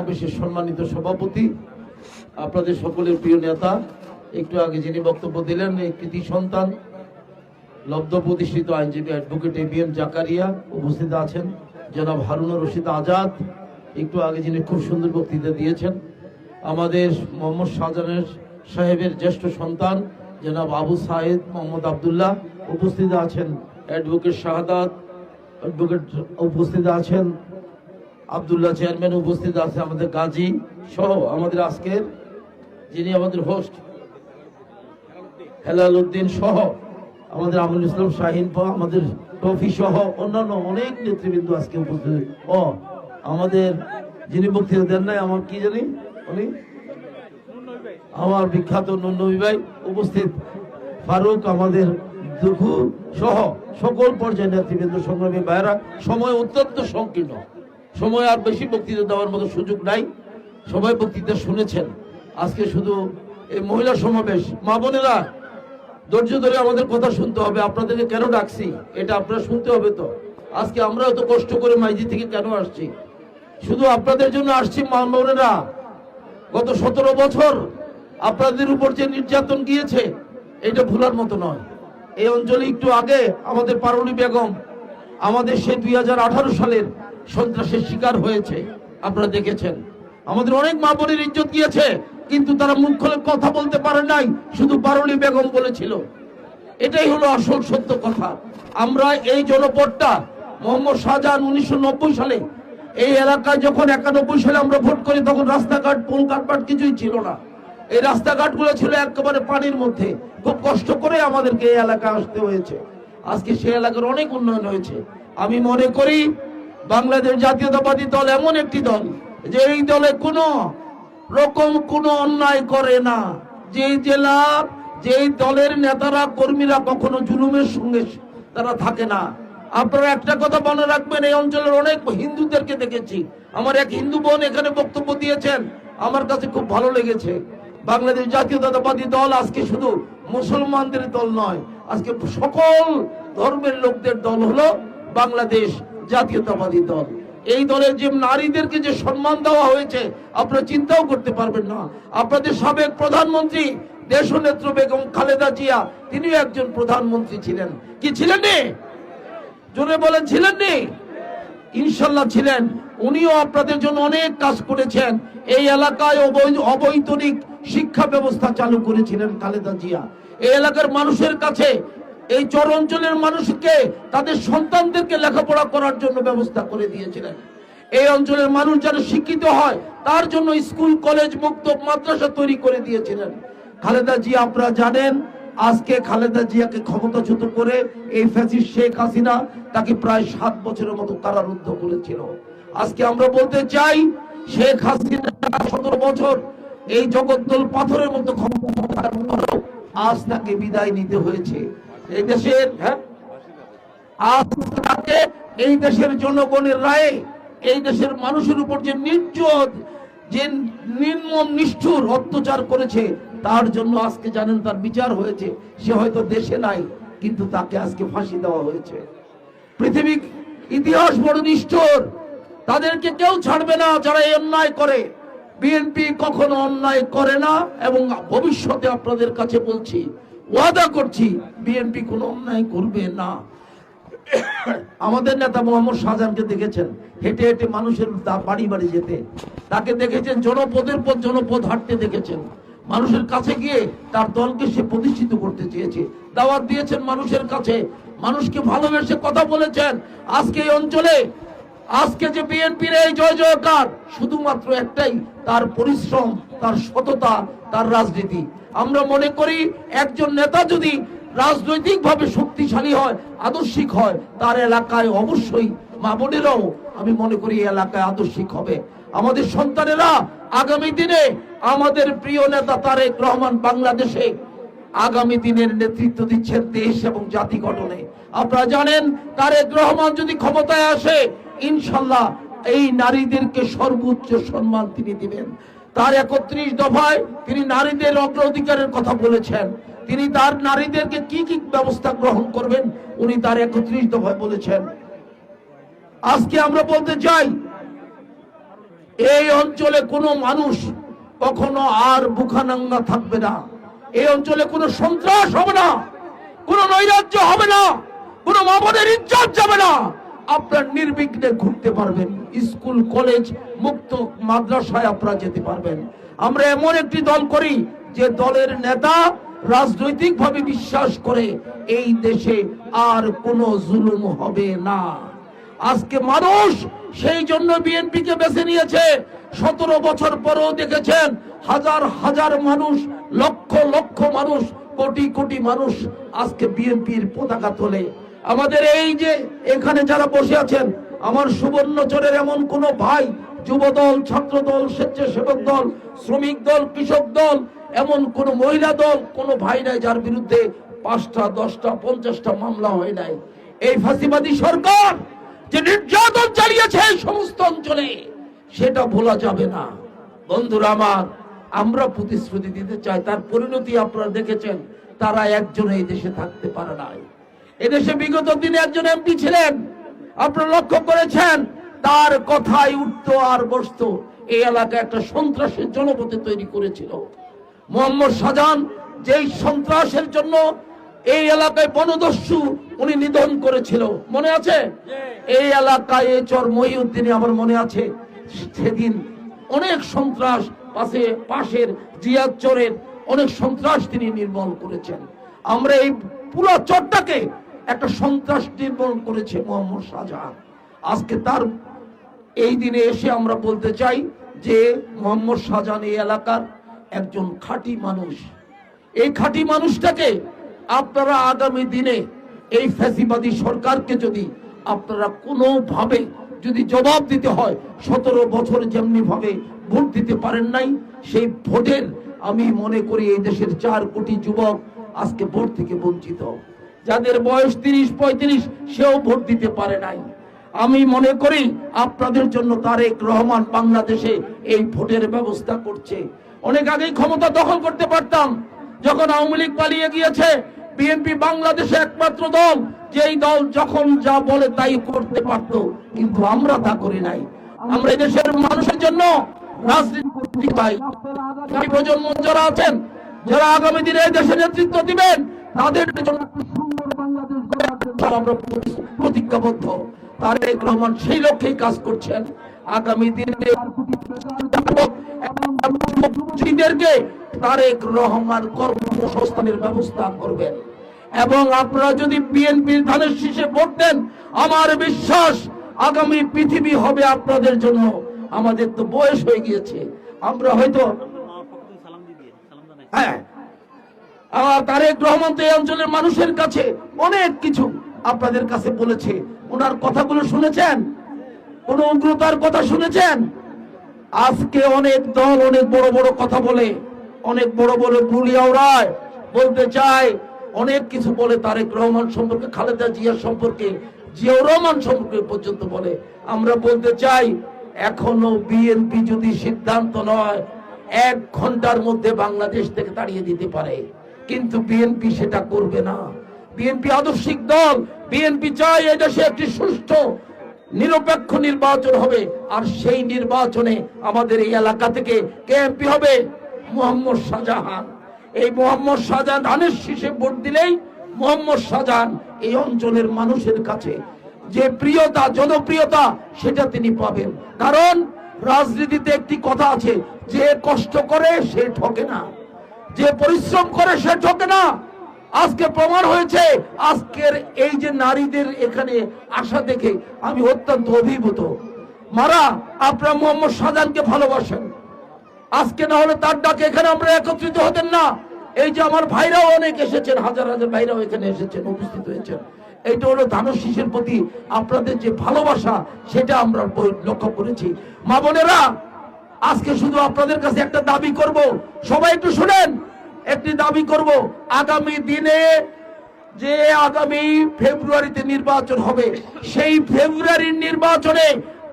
সমাবেশের সম্মানিত সভাপতি, আপনাদের সকলের প্রিয় নেতা, একটু আগে যিনি বক্তব্য দিলেন এই কৃতি সন্তান, লব্ধ প্রতিষ্ঠিত আইনজীবী advocate A B M Zakaria উপস্থিত আছেন, জনাব হারুনুর রশিদ আজাদ, একটু আগে যিনি খুব সুন্দর বক্তৃতা দিয়েছেন, আমাদের মোহাম্মদ শাহজাহানের সাহেবের জ্যেষ্ঠ সন্তান, জনাব আবু সাহেদ মোহাম্মদ আবদুল্লাহ উপস্থিত আছেন অ্যাডভোকেট শাহাদাত অ্যাডভোকেট উপস্থিত আছেন আবদুল্লাহ চেয়ারম্যান উপস্থিত আছে আমাদের গাজী সহ আমাদের আজকের যিনি আমাদের হোস্ট হেলাল উদ্দিন সহ আমাদের আমুল ইসলাম শাহিন আমাদের টফি সহ অন্যান্য অনেক নেতৃবৃন্দ আজকে উপস্থিত। ও, আমাদের যিনি বক্তৃতা দেন নাই, আমার কি জানি? উনি? আমার বিখ্যাত নন্দী ভাই উপস্থিত। ফারুক আমাদের দুঃখু সহ সকল পর্যায়ের নেতৃবৃন্দ, সংগ্রামী ভাইরা সময় অত্যন্ত সংকীর্ণ। সময় আর বেশি বক্তৃতা দেওয়ার মতো সুযোগ নাই। সবাই বক্তৃতা শুনেছেন। আজকে শুধু এই মহিলা সমাবেশ। মা বোনেরা, ধৈর্য ধরে আমাদের কথা শুনতে হবে। আপনাদেরকে কেন ডাকছি? এটা আপনারা শুনতে হবে তো। আজকে আমরা এত কষ্ট করে মাইজি থেকে কেন আসছি? শুধু আপনাদের জন্য আসছি, মা বোনেরা। গত সতেরো বছর আপনাদের উপর যে নির্যাতন গিয়েছে, এটা ভুলার মতো নয়। এই অঞ্চলে একটু আগে আমাদের পারুলি বেগম, আমাদের সে দুই হাজার আঠারো সালের সন্ত্রাসের শিকার হয়েছে। আপনারা দেখেছেন। আমাদের অনেক মা বোনের ইজ্জত গিয়েছে, কিন্তু তারা মুখ খুলে কথা বলতে পারে নাই, শুধু পারুলি বেগম বলেছিল। এটাই হলো আসল সত্য কথা। আমরা এই জনপদটা মোহাম্মদ শাহজাহান উনিশশো সালে এই এলাকায় যখন একানব্বই সালে আমরা ভোট করি, তখন রাস্তাঘাট পোল কাটপাট কিছুই ছিল না। এই রাস্তাঘাটগুলো ছিল একেবারে পানির মধ্যে। খুব কষ্ট করে আমাদেরকে এই এলাকায় আসতে হয়েছে। আজকে সেই এলাকার অনেক উন্নয়ন হয়েছে। আমি মনে করি বাংলাদেশ জাতীয়তাবাদী দল এমন একটি দল যে এই দলে কোনো রকম কোনো অন্যায় করে না। যে জেলা, যেই দলের নেতারা, কর্মীরা কখনো জুলুমের সঙ্গে তারা থাকে না। আপনারা একটা কথা মনে রাখবেন, এই অঞ্চলের অনেক হিন্দুদেরকে দেখেছি। আমার এক হিন্দু বোন এখানে বক্তব্য দিয়েছেন, আমার কাছে খুব ভালো লেগেছে। বাংলাদেশ জাতীয়তাবাদী দল আজকে শুধু মুসলমানদের দল নয়, আজকে সকল ধর্মের লোকদের দল হলো বাংলাদেশ। জাতীয়তাবাদী দল। এই দলের যে নারীদেরকে যে সম্মান দেওয়া হয়েছে, আপনারা চিন্তাও করতে পারবেন না। আপনাদের সাবেক প্রধানমন্ত্রী দেশ নেত্র বেগম খালেদা জিয়া, তিনিও একজন প্রধানমন্ত্রী ছিলেন। কি ছিলেন নে? জোরে বলেন, ছিলেন নে? ইনশাল্লাহ ছিলেন। উনিও আপনাদের জন্য অনেক কাজ করেছেন। এই এলাকায় অবৈ- অবৈতনিক শিক্ষা ব্যবস্থা চালু করেছিলেন খালেদা জিয়া। এই এলাকার মানুষের কাছে এই চর অঞ্চলের মানুষকে, তাদের সন্তানদেরকে লেখাপড়া করার জন্য ব্যবস্থা করে দিয়েছিলেন। এই অঞ্চলের মানুষ যেন শিক্ষিত হয়, তার জন্য স্কুল, কলেজ মুক্ত মাদ্রাসা তৈরি করে দিয়েছিলেন। খালেদা জিয়া, আপনারা জানেন, আজকে খালেদা জিয়াকে ক্ষমতাচ্যুত করে এই ফ্যাসিস্ট শেখ হাসিনা তাকে প্রায় সাত বছরের মতো কারারুদ্ধ করেছিল। আজকে আমরা বলতে চাই, শেখ হাসিনা সতেরো বছর এই জগদ্দল পাথরের মতো ক্ষমতার পরেও আজ তাকে বিদায় নিতে হয়েছে। এই দেশের হ্যাঁ এই দেশের জনগণের রায়ে, এই দেশের মানুষের উপর যে নির্যোগ যে নির্মম, নিষ্ঠুর অত্যাচার করেছে, তার জন্য আজকে জানেন তার বিচার হয়েছে। সে হয়তো দেশে নাই, কিন্তু তাকে আজকে ফাঁসি দেওয়া হয়েছে। পৃথিবী ইতিহাস বড় নিষ্ঠুর। তাদেরকে কেউ ছাড়বে না যারা এই অন্যায় করে। বিএনপি কখনো অন্যায় করে না, এবং ভবিষ্যতে আপনাদের কাছে বলছি ওয়াদা করছি, বিএনপি কোনো অন্যায় করবে না। আমাদের নেতা মোহাম্মদ শাহজাহানকে দেখেছেন, হেঁটে হেঁটে মানুষের বাড়ি বাড়ি যেতে। তাকে দেখেছেন, জনপদের পর জনপদ হাঁটতে দেখেছেন। মানুষের কাছে গিয়ে তার দলকে সে প্রতিষ্ঠিত করতে চেয়েছে। দাওয়াত দিয়েছেন মানুষের কাছে। মানুষকে ভালোবেসে কথা বলেছেন। আজকে এই অঞ্চলে আজকে যে বিএনপির এই জয় জয়কার, শুধুমাত্র একটাই, তার পরিশ্রম, তার সততা, তার রাজনীতি। আমরা মনে করি, একজন নেতা যদি রাজনৈতিকভাবে শক্তিশালী হয়, আদর্শিক হয়, তার এলাকায় অবশ্যই মা বোনেরাও, আমি মনে করি এলাকায় আদর্শিক হবে। আমাদের সন্তানেরা আগামী দিনে আমাদের প্রিয় নেতা তারেক রহমান বাংলাদেশে আগামী দিনের নেতৃত্ব দিচ্ছেন দেশ এবং জাতি গঠনে। আপনারা জানেন, তারেক রহমান যদি ক্ষমতায় আসে ইনশাল্লাহ এই নারীদেরকে সর্বোচ্চ সম্মান তিনি দিবেন। তার একত্রিশ দফায় তিনি নারীদের অগ্রাধিকারের কথা বলেছেন। তিনি তার নারীদেরকে কি কি ব্যবস্থা গ্রহণ করবেন, উনি তার একত্রিশ দফায় বলেছেন। আজকে আমরা বলতে চাই, এই অঞ্চলে কোনো মানুষ কখনো আর বুখানাঙ্গা থাকবে না। এই অঞ্চলে কোনো সন্ত্রাস হবে না, কোনো নৈরাজ্য হবে না, কোনো মামনের ইজ্জত যাবে না। আপনার নির্বিঘ্নে ঘুরতে পারবেন। স্কুল, কলেজ, মুক্ত মাদ্রাসায় আপনারা যেতে পারবেন। আমরা এমন একটি দল করি, যে দলের নেতা রাজনৈতিকভাবে বিশ্বাস করে, এই দেশে আর কোনো জুলুম হবে না। আজকে মানুষ সেই জন্য বিএনপি কে বেছে নিয়েছে। সতেরো বছর পরেও দেখেছেন, হাজার হাজার মানুষ, লক্ষ লক্ষ মানুষ, কোটি কোটি মানুষ আজকে বিএনপির পতাকা তোলে। আমাদের এই যে এখানে যারা বসে আছেন, আমার সুবর্ণচরের এমন কোন ভাই যুব দল ছাত্র দল স্বেচ্ছাসেবক দল, শ্রমিক দল, কৃষক দল, এমন কোন মহিলা দল, কোন ভাই নাই যার বিরুদ্ধে পাঁচটা, দশটা, পঞ্চাশটা মামলা হয় নাই। এই ফাঁসিবাদী সরকার যে নির্যাতন চালিয়েছে এই সমস্ত অঞ্চলে, সেটা ভোলা যাবে না। বন্ধুরা আমার, আমরা প্রতিশ্রুতি দিতে চাই, তার পরিণতি আপনারা দেখেছেন, তারা একজন এই দেশে থাকতে পারে নাই। এদেশে বিগত দিনে একজন এমপি ছিলেন। আপনারা লক্ষ্য করেছেন, তার কথাই উঠতো আর বসত। এই এলাকায় একটা সন্ত্রাসের জনপথে তৈরি করেছিল। মোহাম্মদ শাহজাহান যেই সন্ত্রাসের জন্য এই এলাকায় বনদস্যু উনি নিধন করেছিল। মনে আছে? এই এলাকায় এই চর মহিউদ্দিনে, আমার মনে আছে, সেদিন অনেক সন্ত্রাস পাশে, পাশের জিয়াদ চরের অনেক সন্ত্রাস তিনি নির্মল করেছেন। আমরা এই পুরো চরটাকে একটা সন্ত্রাস নির্মূল করেছে মোহাম্মদ শাহজাহান। আজকে তার এই দিনে এসে আমরা বলতে চাই যে মোহাম্মদ শাহজাহান এই এলাকার একজন খাঁটি মানুষ। এই খাঁটি মানুষটাকে আপনারা আগামী দিনে এই ফ্যাসিবাদী সরকারকে যদি আপনারা কোনোভাবে যদি জবাব দিতে হয়, সতেরো বছর যেমনি ভাবে ভোট দিতে পারেন নাই, সেই ভোটের আমি মনে করি এই দেশের চার কোটি যুবক আজকে ভোট থেকে বঞ্চিত। যাদের বয়স তিরিশ, পঁয়ত্রিশ, সেও ভোট দিতে পারে নাই। আমি মনে করি আপনাদের জন্য তারেক রহমান বাংলাদেশে এই ভোটের ব্যবস্থা করছে। অনেক আগেই ক্ষমতা দখল করতে পারতাম, যখন আওয়ামী লীগ পালিয়ে গিয়েছে, বিএনপি বাংলাদেশে একমাত্র দল, যেই দল যখন যা বলে তাই করতে পারত, কিন্তু আমরা তা করি নাই। আমরা দেশের মানুষের জন্য রাজনীতি পাই প্রজন্ম যারা আছেন, যারা আগামী দিনে দেশে নেতৃত্ব দিবেন, তাদের জন্য গড়ার আমরা প্রতিজ্ঞাবদ্ধ। তারেক রহমান সেই লক্ষ্যেই কাজ করছেন। আগামী দিনে যুবকদেরকে তারেক রহমান কর্মসংস্থানের ব্যবস্থা করবেন। এবং আপনারা যদি বিএনপির ধানের ভোট দেন, আমার বিশ্বাস আগামী পৃথিবী হবে আপনাদের জন্য। আমাদের তো বয়স হয়ে গিয়েছে। আমরা হয়তো হ্যাঁ। তারেক রহমান তো এই অঞ্চলের মানুষের কাছে অনেক কিছু। আপনাদের কাছে বলেছে। ওনার কথাগুলো শুনেছেন? কোন উগ্রতার কথা শুনেছেন? আজকে অনেক দল অনেক বড় বড় কথা বলে, অনেক বড় বড় বুলিয়া ওড়ায় বলতে চায়, অনেক কিছু বলে, তারেক রহমান সম্পর্কে, খালেদা জিয়া সম্পর্কে, জিয়াউর রহমান সম্পর্কে পর্যন্ত বলে। আমরা বলতে চাই, এখনও বিএনপি যদি সিদ্ধান্ত নয়, এক ঘণ্টার মধ্যে বাংলাদেশ থেকে তাড়িয়ে দিতে পারে। কিন্তু বিএনপি সেটা করবে না। বিএনপি আদর্শিক দল, বিএনপি চায় এদেশে একটি সুষ্ঠু, নিরপেক্ষ নির্বাচন হবে, আর সেই নির্বাচনে আমাদের এই এলাকা থেকে কে এমপি হবে? মোহাম্মদ শাহজাহান। এই মোহাম্মদ শাহজাহান ধানের শীষে ভোট দিলেই মোহাম্মদ শাহজাহান এই অঞ্চলের মানুষের কাছে যে প্রিয়তা, জনপ্রিয়তা, সেটা তিনি পাবেন। কারণ রাজনীতিতে একটি কথা আছে, যে কষ্ট করে সে ঠকে না, যে পরিশ্রম করে সে ঠকে না আজকে প্রমাণ হয়েছে, আজকের এই যে নারীদের এখানে আসা দেখে আমি অত্যন্ত অভিভূত। মারা, আপনারা মোহাম্মদ শাহজাহানকে ভালোবাসেন। আজকে না হলে তার ডাকে এখানে আমরা একত্রিত হতেন না। এই যে আমার ভাইরাও অনেক এসেছেন, হাজার হাজার ভাইরাও এখানে এসেছেন, উপস্থিত হয়েছেন। এইটা হলো ধানুষ শিশের প্রতি আপনাদের যে ভালোবাসা, সেটা আমরা লক্ষ্য করেছি। মা বোনেরা, আজকে শুধু আপনাদের কাছে একটা দাবি করব। সবাই একটু শুনেন। একটি দাবি করব, আগামী দিনে যে আগামী ফেব্রুয়ারিতে নির্বাচন হবে, সেই ফেব্রুয়ারির নির্বাচনে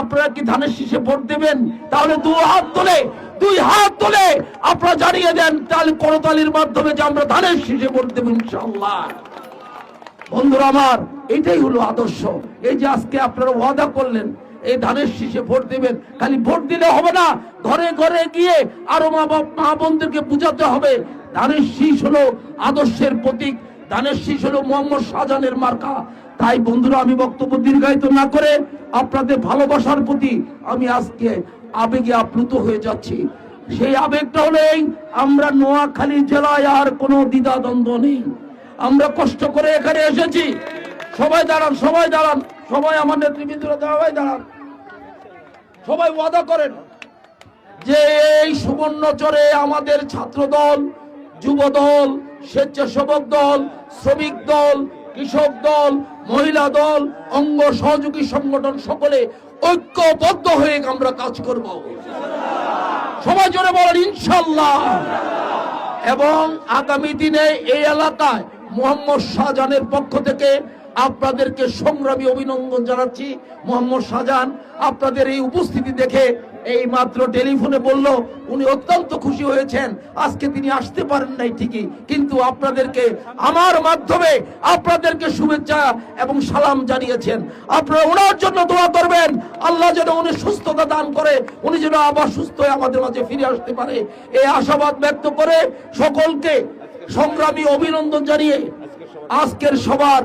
আপনারা কি ধানের শীষে ভোট দেবেন? তাহলে দু হাত তোলে, দুই হাত তোলে আপনারা জানিয়ে দেন, তাহলে করতালির মাধ্যমে যে আমরা ধানের শীষে ভোট দেবো ইনশাল্লাহ বন্ধুরা আমার, এটাই হলো আদর্শ। এই যে আজকে আপনারা ওয়াদা করলেন, এই ধানের শীষে ভোট দেবেন, খালি ভোট দিলে হবে না, ঘরে ঘরে গিয়ে আরও মা বাপ মা বোনদেরকে বুঝাতে হবে ধানের শীষ হলো আদর্শের প্রতীক ধানের শীষ হলো মোহাম্মদ শাহজাহানের মার্কা। তাই বন্ধুরা, আমি বক্তব্য দীর্ঘায়িত না করে আপনাদের ভালোবাসার প্রতি আমি আজকে আবেগে আপ্লুত হয়ে যাচ্ছি। সেই আবেগটা হলো এই, আমরা নোয়াখালী জেলায় আর কোনো দ্বিধাদ্বন্দ্ব নেই। আমরা কষ্ট করে এখানে এসেছি। সবাই দাঁড়ান সবাই দাঁড়ান, সবাই আমার নেতৃবৃন্দরা, সবাই দাঁড়ান। সবাই ওয়াদা করেন যে এই সুবর্ণচরে আমাদের ছাত্র দল যুব দল স্বেচ্ছাসেবক দল, শ্রমিক দল, কৃষক দল, মহিলা দল, অঙ্গ সহযোগী সংগঠন সকলে ঐক্যবদ্ধ হয়ে আমরা কাজ করব। সবাই জোরে বলেন, ইনশাল্লাহ। এবং আগামী দিনে এই এলাকায় মোহাম্মদ শাহজাহানের পক্ষ থেকে আপনাদেরকে সংগ্রামী অভিনন্দন জানাচ্ছি। মোহাম্মদ শাহজাহান, আপনাদের এই উপস্থিতি দেখে এই মাত্র টেলিফোনে বলল, উনি অত্যন্ত খুশি হয়েছেন। আজকে তিনি আসতে পারেন নাই ঠিকই। কিন্তু আপনাদেরকে, আমার মাধ্যমে আপনাদেরকে শুভেচ্ছা এবং সালাম জানিয়েছেন। আপনারা ওনার জন্য দোয়া করবেন। আল্লাহ যেন উনি সুস্থতা দান করে, উনি যেন আবার সুস্থ হয়ে আমাদের মাঝে ফিরে আসতে পারে। এই আশাবাদ ব্যক্ত করে সকলকে সংগ্রামী অভিনন্দন জানিয়ে আজকের সবার